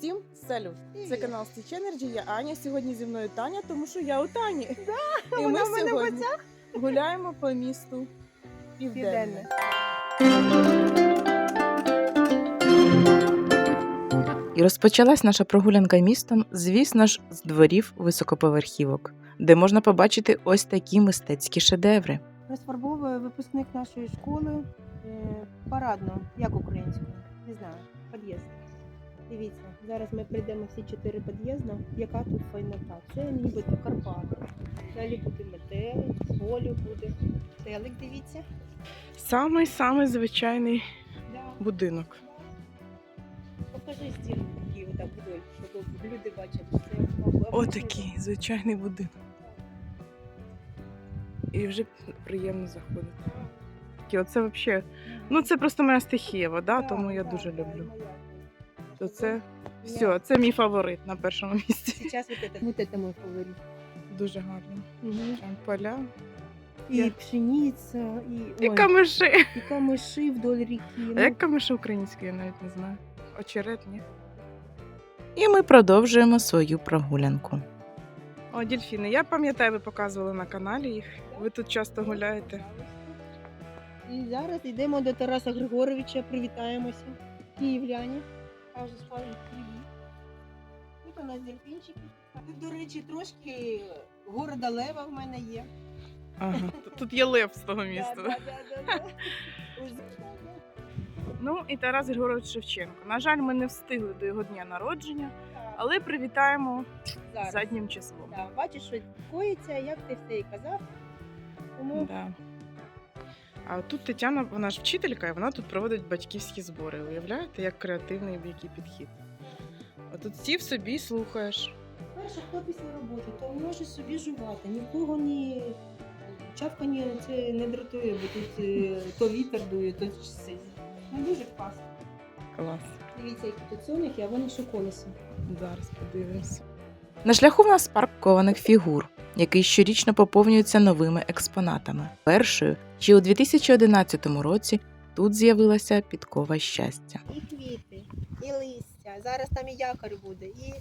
Всім салют! Це канал Stitch Energy, я Аня. Сьогодні зі мною Таня, тому що я у Тані. І ми в мене сьогодні гуляємо по місту Південне. І розпочалась наша прогулянка містом, звісно ж, з дворів високоповерхівок, де можна побачити ось такі мистецькі шедеври. Розфарбовує випускник нашої школи е, парадно, як українською. Не знаю, під'їзд. Дивіться, зараз ми прийдемо всі чотири під'їзди. Яка тут файнота? Це нібито Карпати. Далі буде метелик, полю буде. Телик, дивіться. Самий самий звичайний Да. будинок. Покажи стіни такі отак вдоль, щоб люди бачили. Це Отакий звичайний будинок. І вже приємно заходити. Оце взагалі. Ну це просто моя стихія, вода, Да, тому я да, дуже люблю. і моя. То це Я- все, це мій фаворит на першому місці. Сейчас вот это, вот это мой фаворит. Дуже гарно. Мгм. Там поля. И Я- пшеница, и, І ой, камиші. и камыши вдоль реки. А Ну, як камиші українською, я навіть не знаю. Очерет, ні? І ми продовжуємо свою прогулянку. О, дельфіни. Я пам'ятаю, ви показували на каналі їх. Ви тут часто гуляєте. І зараз йдемо до Тараса Григоровича, привітаємося. Київляні. Каже, славі привіт. Тут у нас дельфінчики. До речі, трошки города Лева в мене є. Ага. Тут- є лев з того міста. Ну і Тарас Григорович Шевченко. На жаль, ми не встигли до його дня народження, але привітаємо зараз. заднім числом. Да, бачиш, що коїться, як ти все і казав. Тому Да. А тут Тетяна, вона ж вчителька, і вона тут проводить батьківські збори. Уявляєте, як креативний який підхід. А тут сів собі слухаєш. перше, хто після роботи, то може собі жувати. Нікого ні чавкання це не дратує, бо тут е, то вітер дує, то все. Ну дуже класно. Клас. Дивіться, які тут соняхи, а вони колесо. Зараз подивимося. На шляху в нас парк кованих фігур, який щорічно поповнюється новими експонатами. Першою ще у 2011 році тут з'явилася підкова щастя. І квіти, і листя. Зараз там і якорь буде, і,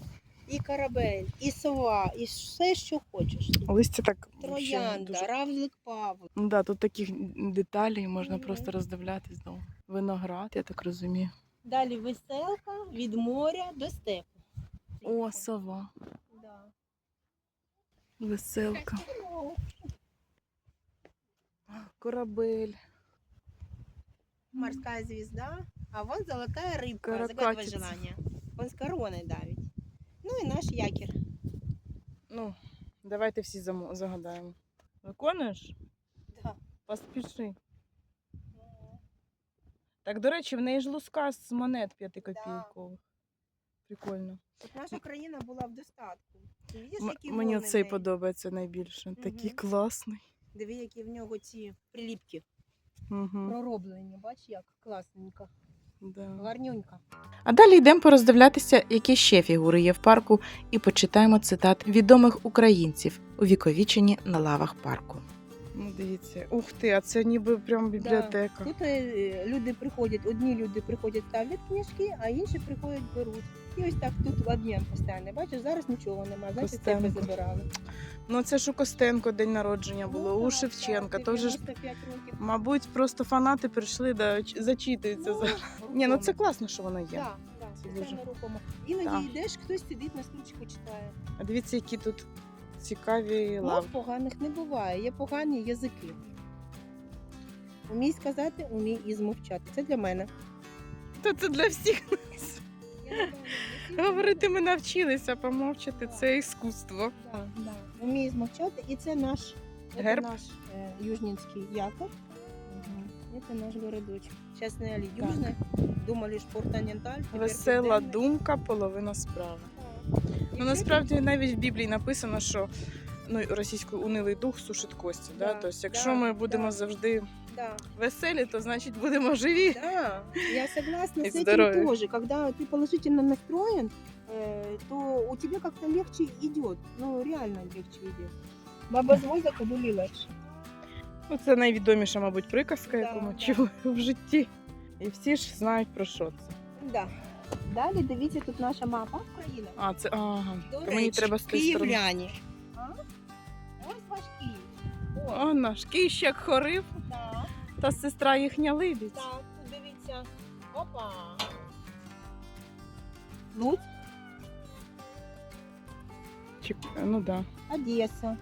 і корабель, і сова, і все, що хочеш. Листя так Троянда, дуже. равлик Павло. Ну да, тут таких деталей можна Мгм. просто роздивлятись знову. Виноград, я так розумію. Далі веселка від моря до степу. О, сова, Да. веселка, корабель. Морская звезда, а вон золотая рыбка. Загадывай желание. Он с короной давит. Ну и наш якер. Ну, давайте всі загадаємо. Виконуєш? Да. Поспіши. Так, до речі, в неї ж луска з монет п'ятикопійкових. Прикольно. От наша країна була в достатку. Ти М- які мені цей подобається найбільше. Такий класний. Диви, які в нього ці приліпки Угу. пророблені. Бач, як класненько. Да. Гарнюнька. А далі йдемо пороздивлятися, які ще фігури є в парку, і почитаємо цитат відомих українців, увіковічені на лавах парку. Ну, дивіться. Ух ти, а це ніби прям бібліотека. Тут е, люди приходять, одні люди приходять, ставлять книжки, а інші приходять, беруть. І ось так тут обмін постійний. Бачиш, зараз нічого немає, значить це Костенко. забирали. Ну це ж у Костенко день народження було, Ну, у так, Шевченка. То вже ж, 95 років. мабуть, просто фанати прийшли, да, ч- зачитуються. за... Ні, ну це класно, що воно є. Так, так, Це дуже-. Іноді Так. йдеш, хтось сидить на стрічку читає. А дивіться, які тут цікаві Мов лавки. поганих не буває, є погані язики. Умій сказати, умій і змовчати. Це для мене. Та це для всіх нас. Говорити ми навчилися, помовчати це іскусство. Да, да. Умій змовчати, і це наш, це Герб? наш е, южнінський якор. Це наш городочок. Зараз не Алі Южне, думали Шпортаненталь. тепер Весела думка, половина справи. Ну насправді навіть в Біблії написано, що ну, російською унилий дух сушить кості. Да? Да, Тобто, якщо да, ми будемо да. завжди Да, веселі, то значить будемо живі. да, я согласна И с этим здоровья. тоже. Когда ты положительно настроен, э, то у тебя как-то легче идет. Ну, реально легче идет. Баба з воза були легше. Ну, це найвідоміша, мабуть, приказка, Да, яку ми да. чули в житті. І всі ж знають про що це. Да. Далі дивіться, тут наша мапа України. А, це ага. До То мені речі, треба з тієї сторони. київляні. А? Ось ваш Київ. Ось, О, наш кіщак хорив, так, та сестра їхня либідь. так, тут дивіться. Опа. Луцьк, Чек... Ну да. Одеса.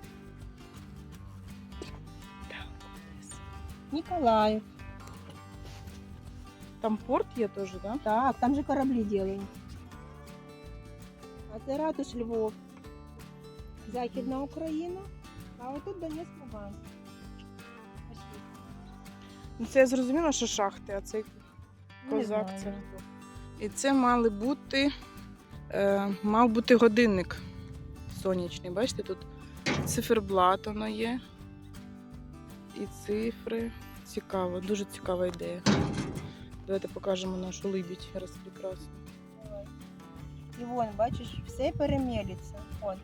Николаев. Там порт є теж, да? Так, там же корабли делают. А це ратуш Львов. Західна Україна. А отут Донецьк Луганськ. Ну, Це я зрозуміла, що шахти, а цей козак це. І це мали бути, е, мав бути годинник сонячний. Бачите, тут циферблат воно є. І цифри. Цікаво, дуже цікава ідея. Давайте покажемо нашу либідь розпрекрасну. І вон, бачиш, все перемелиться. Вон.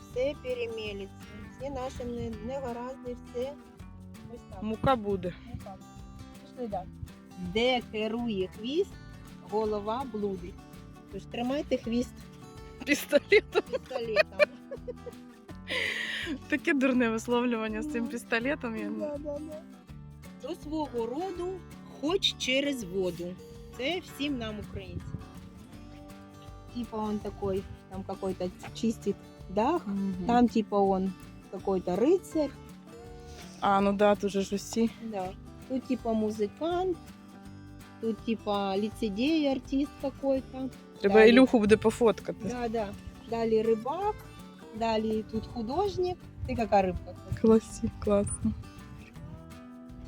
Все перемелиться. Всі наші не- негаразди, все. Мука буде. Ну. Де керує хвіст, голова блудить. Тож тримайте хвіст Пістолетом. пістолетом. Таке дурне висловлювання з цим пістолетом. Я... Да, да, да. До свого роду, хоч через воду. Це всім нам, українцям. Типа он такой, там какой-то чистит дах, Мгм. там типа он какой-то рыцарь, А, ну да, тут же ж усі. да. Тут типа музыкант, тут типа лицедей, артист какой-то. Треба Далі. Ілюху буде пофоткати. Да, да. Далее рыбак, далее тут художник. Ты какая рыбка? Класі, класно.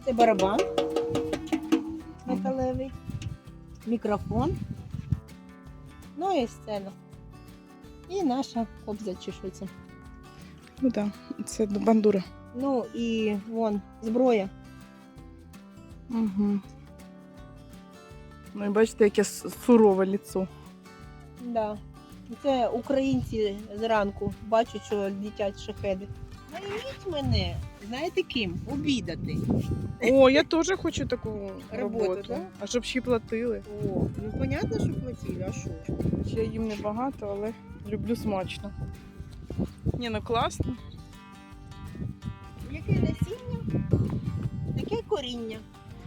Це барабан металевий, мікрофон, ну і сцена. І наша кобза чи що це. Ну так, да. це до бандура. Ну і вон зброя. Угу. Ну і бачите, яке сурове ліцо. Да. Це українці зранку бачать, що летять шахеди. Найміть мене, знаєте ким? Обідати. О, я теж хочу таку Роботу, роботу. да? А щоб ще й платили. О, ну понятно, що платили, а що? Я їм небагато, але люблю смачно. Ні, ну класно. Яке насіння, таке коріння.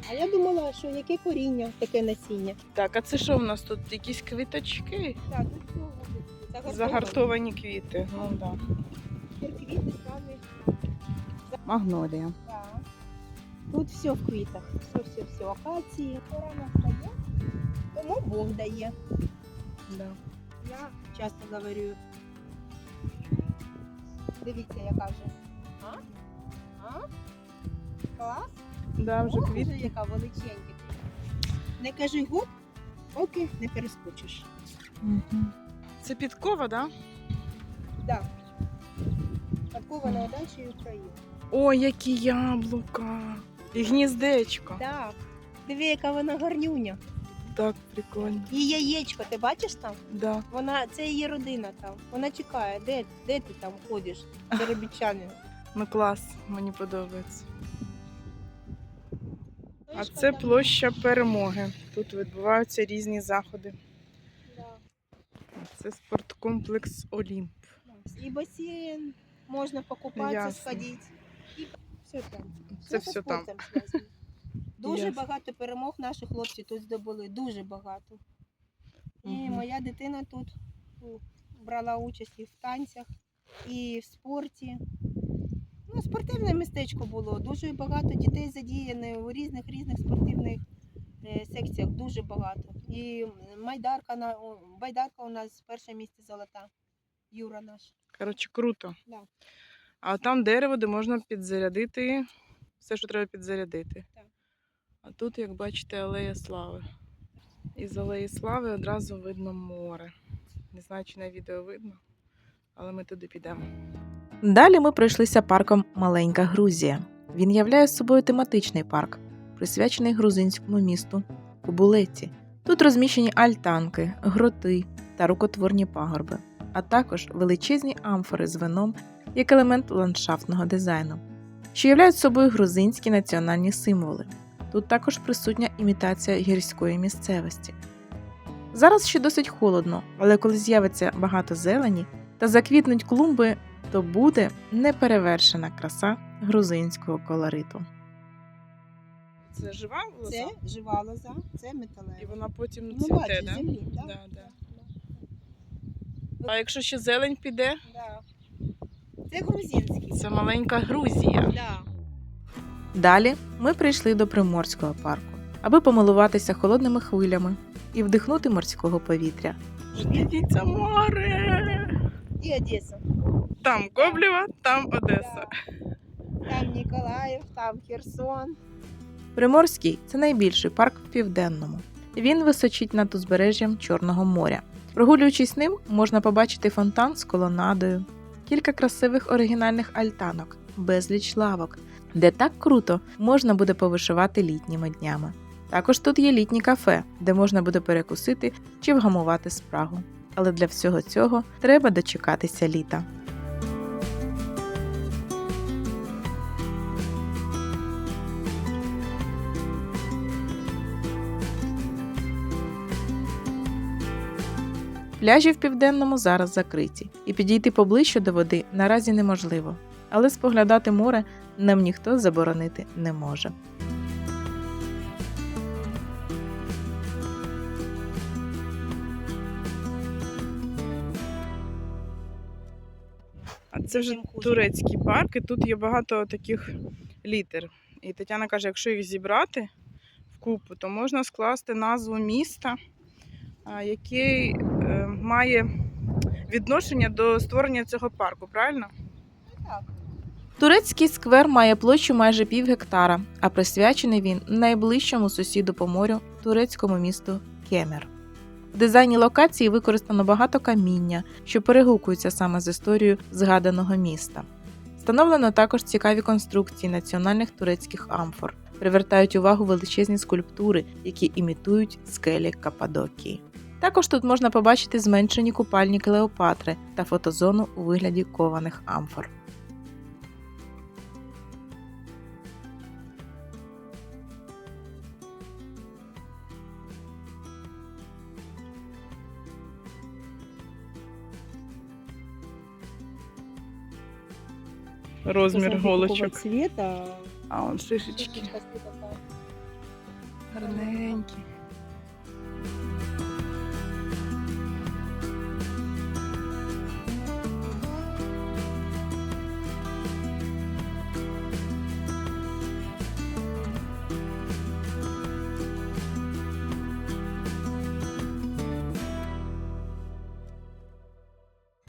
А я думала, що яке коріння, таке насіння. Так, а це що в нас тут? Якісь квіточки? Так, тут цього буде. Загартовано. Загартовані квіти. Ну да. Квіти самі. Магнолія. Так. Тут все в квітах. Все, все, все. Акації. Пора настає, тому Бог дає. Да. Я часто говорю. Дивіться, яка вже. А? А? Клас? Да, вже О, вже яка величенька. Не кажи гоп, поки не перескочиш. Мгм. Це підкова, так? Да? Так. Такого на удачі України. О, які яблука! І гніздечко. Так. Диви, яка вона гарнюня. Так, прикольно. І яєчко, ти бачиш там? Да. Вона, це її родина там. Вона чекає, де, де ти там ходиш, заробітчанин. Ну клас, мені подобається. А це площа перемоги. Тут відбуваються різні заходи. Це спорткомплекс Олімп. І басейн, можна покупатися, сходити. І все там. Це зі все там. Дуже Ясно. багато перемог наші хлопці тут здобули, дуже багато. І Мгм. моя дитина тут брала участь і в танцях, і в спорті. Ну, спортивне містечко було. Дуже багато дітей задіяно у різних різних спортивних е, секціях, дуже багато. І майдарка байдарка у нас перше місце золота. Юра наш. Коротше, круто. Да. А там дерево, де можна підзарядити все, що треба підзарядити. Так. А тут, як бачите, алея слави. Із алеї слави одразу видно море. Не знаю, чи на відео видно, але ми туди підемо. Далі ми пройшлися парком Маленька Грузія. Він являє собою тематичний парк, присвячений грузинському місту Кубулеці. Тут розміщені альтанки, гроти та рукотворні пагорби, а також величезні амфори з вином як елемент ландшафтного дизайну, що являють собою грузинські національні символи. Тут також присутня імітація гірської місцевості. Зараз ще досить холодно, але коли з'явиться багато зелені та заквітнуть клумби, то буде неперевершена краса грузинського колориту. Це жива лоза? Це жива лоза, це І вона потім Ну, цвіте, да? землі, да? Да, да. А якщо ще зелень піде, Да. Це грузинський. це маленька Грузія. Да. Далі ми прийшли до Приморського парку, аби помилуватися холодними хвилями і вдихнути морського повітря. Дивіться море. І Одеса. Там Гоблєва, там Одеса. Там Ніколаїв, там Херсон. Приморський це найбільший парк в південному. Він височить над узбережжям Чорного моря. Прогулюючись ним, можна побачити фонтан з колонадою, кілька красивих оригінальних альтанок, безліч лавок, де так круто можна буде повишивати літніми днями. Також тут є літні кафе, де можна буде перекусити чи вгамувати спрагу. Але для всього цього треба дочекатися літа. Пляжі в південному зараз закриті, і підійти поближче до води наразі неможливо, але споглядати море нам ніхто заборонити не може. А це вже Чим хуже. турецький парк, і тут є багато таких літер. І Тетяна каже, якщо їх зібрати в купу, то можна скласти назву міста, який е, має відношення до створення цього парку, правильно? Турецький сквер має площу майже пів гектара, а присвячений він найближчому сусіду по морю турецькому місту Кемер. В дизайні локації використано багато каміння, що перегукуються саме з історією згаданого міста. Встановлено також цікаві конструкції національних турецьких амфор, привертають увагу величезні скульптури, які імітують скелі Каппадокії. Також тут можна побачити зменшені купальні Клеопатри та фотозону у вигляді кованих амфор. Розмір голочок. цвета. А он шишечки. Гарненькі.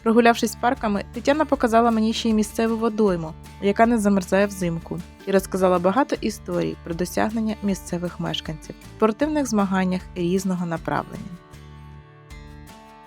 Прогулявшись парками, Тетяна показала мені ще й місцеву водойму, яка не замерзає взимку, і розказала багато історій про досягнення місцевих мешканців в спортивних змаганнях різного направлення.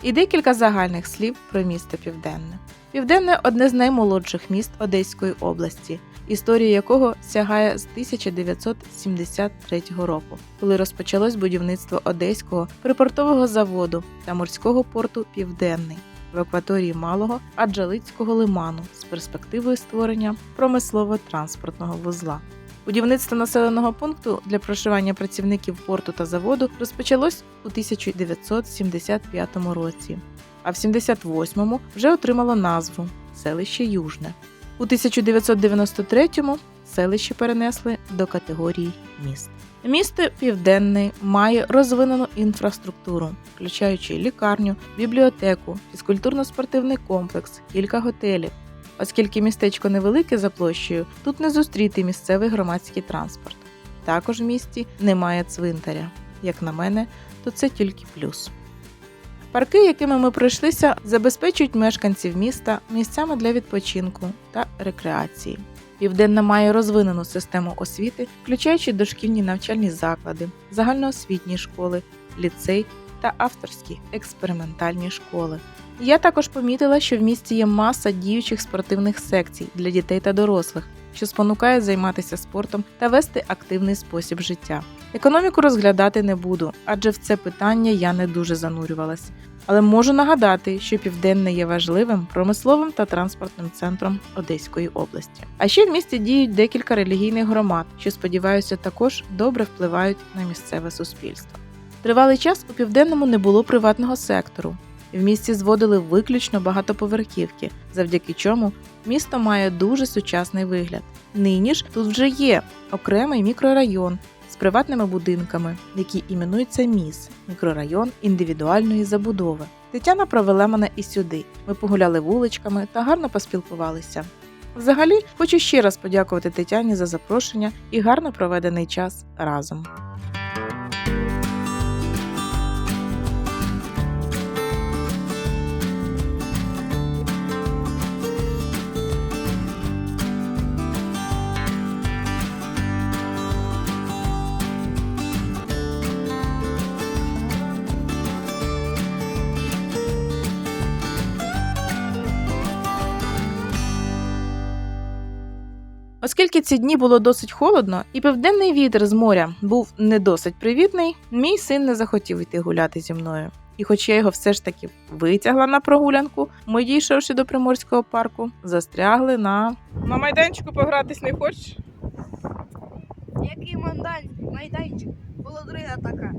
І декілька загальних слів про місто Південне. Південне одне з наймолодших міст Одеської області, історія якого сягає з 1973 року, коли розпочалось будівництво Одеського припортового заводу та морського порту Південний в акваторії малого Аджалицького лиману з перспективою створення промислово-транспортного вузла. Будівництво населеного пункту для проживання працівників порту та заводу розпочалось у 1975 році, а в 78-му вже отримало назву селище Южне. У 1993-му селище перенесли до категорії міст. Місто Південний має розвинену інфраструктуру, включаючи лікарню, бібліотеку, фізкультурно-спортивний комплекс, кілька готелів. Оскільки містечко невелике за площею, тут не зустріти місцевий громадський транспорт. Також в місті немає цвинтаря. Як на мене, то це тільки плюс. Парки, якими ми пройшлися, забезпечують мешканців міста місцями для відпочинку та рекреації. Південна має розвинену систему освіти, включаючи дошкільні навчальні заклади, загальноосвітні школи, ліцей та авторські експериментальні школи. Я також помітила, що в місті є маса діючих спортивних секцій для дітей та дорослих, що спонукає займатися спортом та вести активний спосіб життя. Економіку розглядати не буду, адже в це питання я не дуже занурювалась. Але можу нагадати, що Південне є важливим промисловим та транспортним центром Одеської області. А ще в місті діють декілька релігійних громад, що сподіваюся також добре впливають на місцеве суспільство. Тривалий час у південному не було приватного сектору. В місті зводили виключно багатоповерхівки, завдяки чому місто має дуже сучасний вигляд. Нині ж тут вже є окремий мікрорайон приватними будинками, які іменуються МІС мікрорайон індивідуальної забудови. Тетяна провела мене і сюди. Ми погуляли вуличками та гарно поспілкувалися. Взагалі, хочу ще раз подякувати Тетяні за запрошення і гарно проведений час разом. Оскільки ці дні було досить холодно, і південний вітер з моря був не досить привітний, мій син не захотів йти гуляти зі мною. І хоч я його все ж таки витягла на прогулянку, ми, дійшовши до приморського парку, застрягли на на майданчику погратись не хочеш? Який мандан, майданчик, володрина така.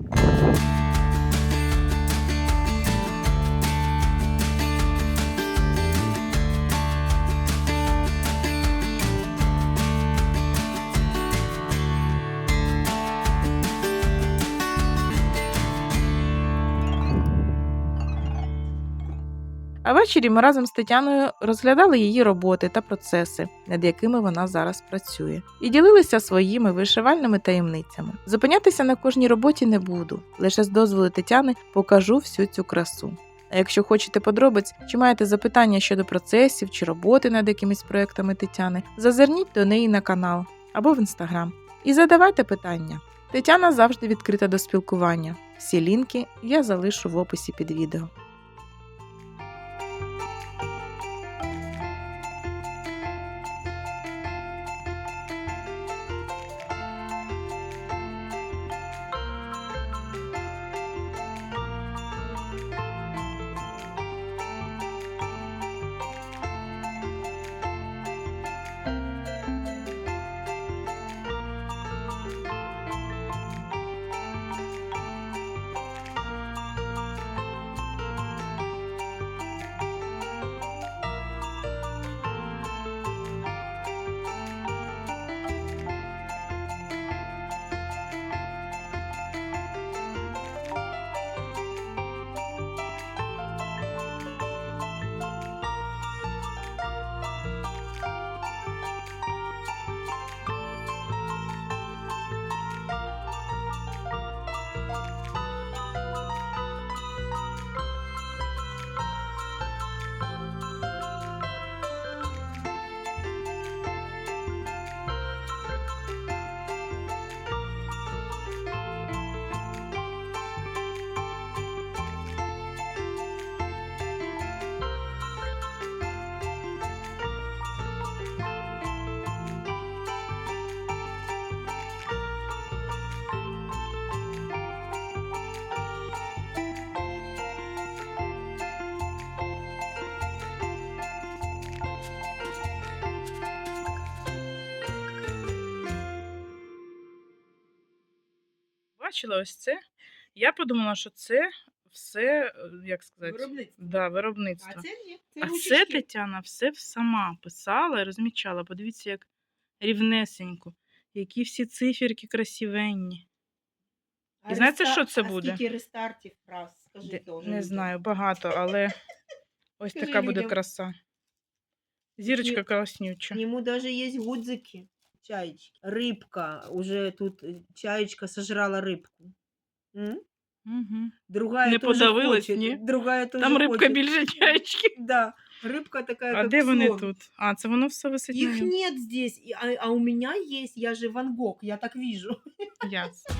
А ввечері ми разом з Тетяною розглядали її роботи та процеси, над якими вона зараз працює, і ділилися своїми вишивальними таємницями. Зупинятися на кожній роботі не буду, лише з дозволу Тетяни покажу всю цю красу. А якщо хочете подробиць чи маєте запитання щодо процесів чи роботи над якимись проектами Тетяни, зазирніть до неї на канал або в інстаграм і задавайте питання. Тетяна завжди відкрита до спілкування. Всі лінки я залишу в описі під відео. Бачила ось це. Я подумала, що це все, е, як сказати, Виробництво. Да, виробництво. А це ні. Це А це. Тетяна все сама писала і розмічала. Подивіться, як рівнесенько, які всі циферки красивенні. А І знаєте, реста- що це а буде? Скільки рестартів раз, скажи Де- теж. Не знаю, багато, але ось така буде краса. Зірочка Ні. класнюча. К нему даже есть гудзики Чаечки. Рыбка. Уже тут э, чаечка сожрала рыбку. М? Угу. Другая Не тоже подавилась, хочет. ні? Другая тоже Там рибка хочет. більше чаєчки. Да. Рыбка такая, А как де вони слон. тут? А, це воно все висить на Их ньому. нет здесь, и- а, а у меня есть, я же Ван Гог, я так вижу. Ясно.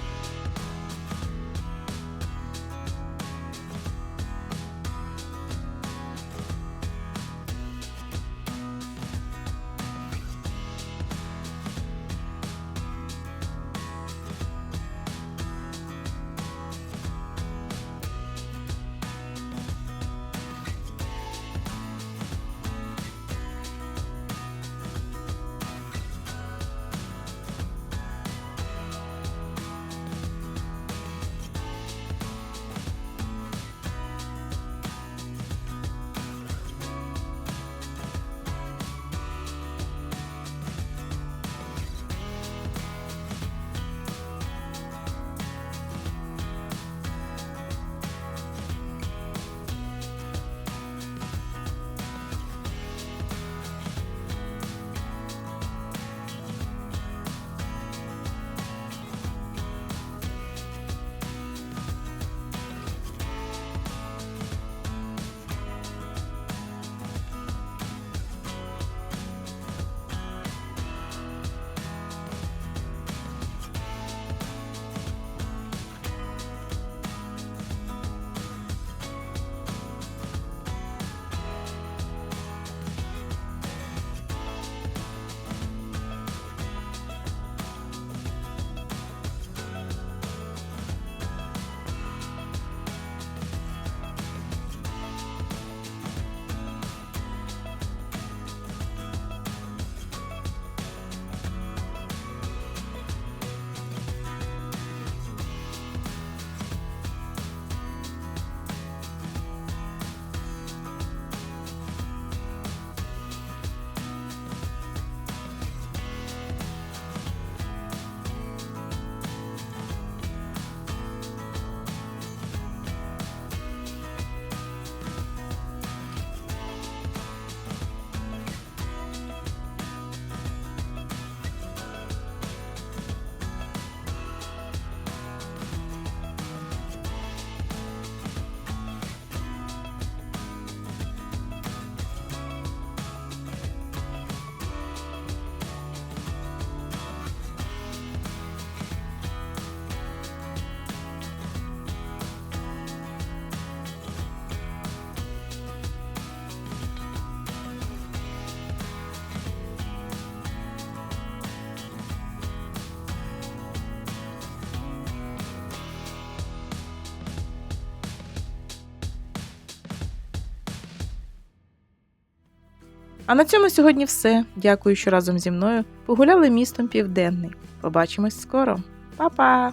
А на цьому сьогодні все. Дякую, що разом зі мною погуляли містом південний. Побачимось скоро. Па-па!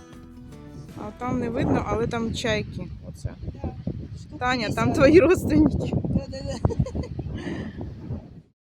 А там не видно, але там чайки. Оце. Таня, там твої родственники.